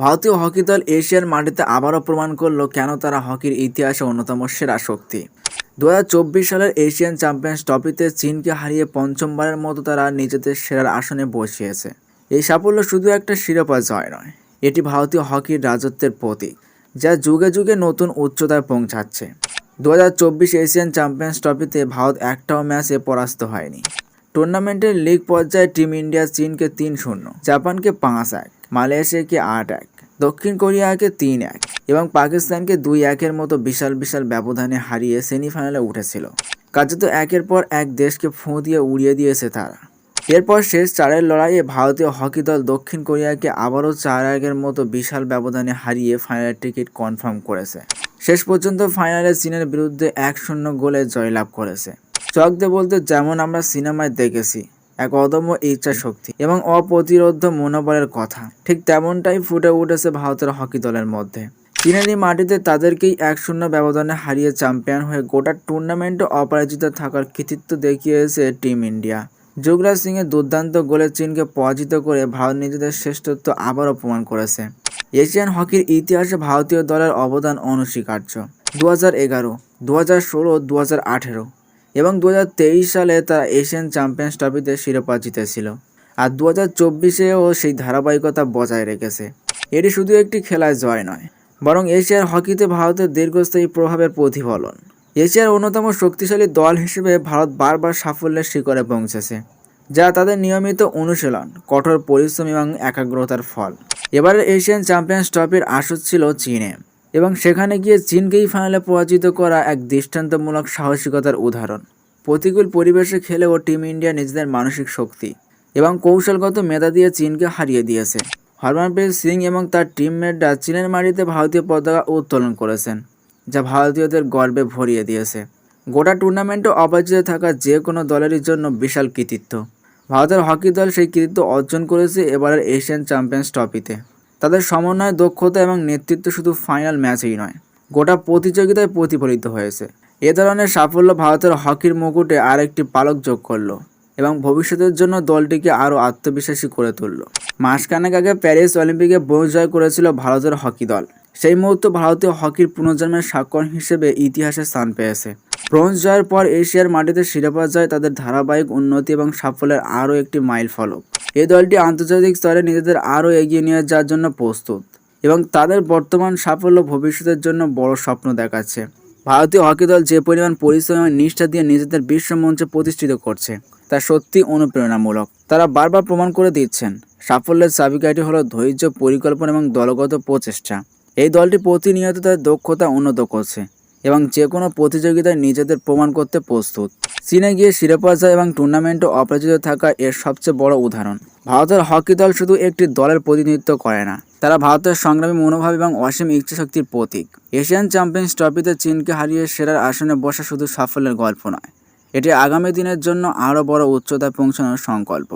ভারতীয় হকি দল এশিয়ার মাটিতে আবারও প্রমাণ করল কেন তারা হকির ইতিহাসে অন্যতম সেরা শক্তি। দু হাজার চব্বিশ সালের এশিয়ান চ্যাম্পিয়ন্স ট্রফিতে চীনকে হারিয়ে পঞ্চমবারের মতো তারা নিজেদের সেরার আসনে বসিয়েছে। এই সাফল্য শুধু একটা শিরোপা জয় নয়, এটি ভারতীয় হকির রাজত্বের প্রতীক, যা যুগে যুগে নতুন উচ্চতায় পৌঁছাচ্ছে। দু হাজার চব্বিশ এশিয়ান চ্যাম্পিয়ন্স ট্রফিতে ভারত একটাও ম্যাচে পরাস্ত হয়নি। টুর্নামেন্টের লিগ পর্যায়ে টিম ইন্ডিয়া চীনকে তিন শূন্য, জাপানকে পাঁচ এক মালয়েশিয়াকে আট এক, দক্ষিণ কোরিয়াকে তিন এক এবং পাকিস্তানকে দুই একের মতো বিশাল বিশাল ব্যবধানে হারিয়ে সেমিফাইনালে উঠেছিল। কার্যত একের পর এক দেশকে ফোঁ দিয়ে উড়িয়ে দিয়েছে তারা। এরপর শেষ চারের লড়াইয়ে ভারতীয় হকি দল দক্ষিণ কোরিয়াকে আবারও চার একের মতো বিশাল ব্যবধানে হারিয়ে ফাইনালের টিকিট কনফার্ম করেছে। শেষ পর্যন্ত ফাইনালে চীনের বিরুদ্ধে এক শূন্য গোলে জয়লাভ করেছে। চকদে বলতে যেমন আমরা সিনেমায় দেখেছি এক অদম্য ইচ্ছা শক্তি এবং অপ্রতিরোধ মনোবলের কথা। ঠিক তেমনটাই ফুটে উঠেছে ভারতের হকি দলের মধ্যে। চীনেরই মাটিতে তাদেরকেই এক শূন্য ব্যবধানে হারিয়ে চ্যাম্পিয়ন হয়ে গোটা টুর্নামেন্টে অপরাজিত থাকার কৃতিত্ব দেখিয়েছে টিম ইন্ডিয়া। যুবরাজ সিংয়ের দুর্দান্ত গোলে চীনকে পরাজিত করে ভারত নিজেদের শ্রেষ্ঠত্ব আবারও প্রমাণ করেছে। এশিয়ান হকির ইতিহাসে ভারতীয় দলের অবদান অনস্বীকার্য। দু হাজার এগারো দু হাজার ষোলো দু হাজার আঠেরো এবং দু হাজার তেইশ সালে তারা এশিয়ান চ্যাম্পিয়ন্স ট্রফিতে শিরোপা জিতেছিল। আর দু হাজার চব্বিশেও সেই ধারাবাহিকতা বজায় রেখেছে। এটি শুধু একটি খেলায় জয় নয়, বরং এশিয়ার হকিতে ভারতের দীর্ঘস্থায়ী প্রভাবের প্রতিফলন। এশিয়ার অন্যতম শক্তিশালী দল হিসেবে ভারত বারবার সাফল্যের শিখরে পৌঁছেছে, যা তাদের নিয়মিত অনুশীলন, কঠোর পরিশ্রম এবং একাগ্রতার ফল। এবারের এশিয়ান চ্যাম্পিয়ন্স ট্রফির আসর ছিল চীনে। এবং সেখানে গিয়ে চীনকেই ফাইনালে পরাজিত করা এক দৃষ্টান্তমূলক সাহসিকতার উদাহরণ। প্রতিকূল পরিবেশে খেলেও টিম ইন্ডিয়া নিজেদের মানসিক শক্তি এবং কৌশলগত মেধা দিয়ে চীনকে হারিয়ে দিয়েছে। হরমনপ্রীত সিং এবং তার টিমমেটরা চীনের মাটিতে ভারতীয় পতাকা উত্তোলন করেছেন, যা ভারতীয়দের গর্বে ভরিয়ে দিয়েছে। গোটা টুর্নামেন্টে অপরাজিত থাকা যে কোনো দলেরই জন্য বিশাল কৃতিত্ব। ভারতের হকি দল সেই কৃতিত্ব অর্জন করেছে এবারের এশিয়ান চ্যাম্পিয়ন্স ট্রফিতে তাদের সমন্বয়, দক্ষতা এবং নেতৃত্ব শুধু ফাইনাল ম্যাচেই নয়, গোটা প্রতিযোগিতায় প্রতিফলিত হয়েছে। এ ধরনের সাফল্য ভারতের হকির মুকুটে আরেকটি পালক যোগ করল এবং ভবিষ্যতের জন্য দলটিকে আরও আত্মবিশ্বাসী করে তুলল। মাসখানেক আগে প্যারিস অলিম্পিকে জয় করেছিল ভারতের হকি দল। সেই মুহূর্তে ভারতীয় হকির পুনর্জন্মের স্বাক্ষর হিসেবে ইতিহাসে স্থান পেয়েছে। ব্রোঞ্জ জয়ের পর এশিয়ার মাটিতে শিরোপা জয় তাদের ধারাবাহিক উন্নতি এবং সাফল্যের আরও একটি মাইল ফলক এই দলটি আন্তর্জাতিক স্তরে নিজেদের আরও এগিয়ে নিয়ে যাওয়ার জন্য প্রস্তুত এবং তাদের বর্তমান সাফল্য ভবিষ্যতের জন্য বড় স্বপ্ন দেখাচ্ছে। ভারতীয় হকি দল যে পরিমাণ পরিশ্রম এবং নিষ্ঠা দিয়ে নিজেদের বিশ্ব মঞ্চে প্রতিষ্ঠিত করছে, তা সত্যি অনুপ্রেরণামূলক। তারা বারবার প্রমাণ করে দিচ্ছেন, সাফল্যের চাবিকাঠি হলো ধৈর্য, পরিকল্পনা এবং দলগত প্রচেষ্টা। এই দলটি প্রতিনিয়ত তাদের দক্ষতা উন্নত করছে। এবং যে কোনো প্রতিযোগিতায় নিজেদের প্রমাণ করতে প্রস্তুত। চীনে গিয়ে শিরোপা জয় এবং টুর্নামেন্টে অপরাজিত থাকা এর সবচেয়ে বড় উদাহরণ। ভারতের হকি দল শুধু একটি দলের প্রতিনিধিত্ব করে না, তারা ভারতের সংগ্রামী মনোভাব এবং অসীম ইচ্ছাশক্তির প্রতীক। এশিয়ান চ্যাম্পিয়ন্স ট্রফিতে চীনকে হারিয়ে সেরার আসনে বসা শুধু সাফল্যের গল্প নয়, এটি আগামী দিনের জন্য আরও বড় উচ্চতায় পৌঁছানোর সংকল্প।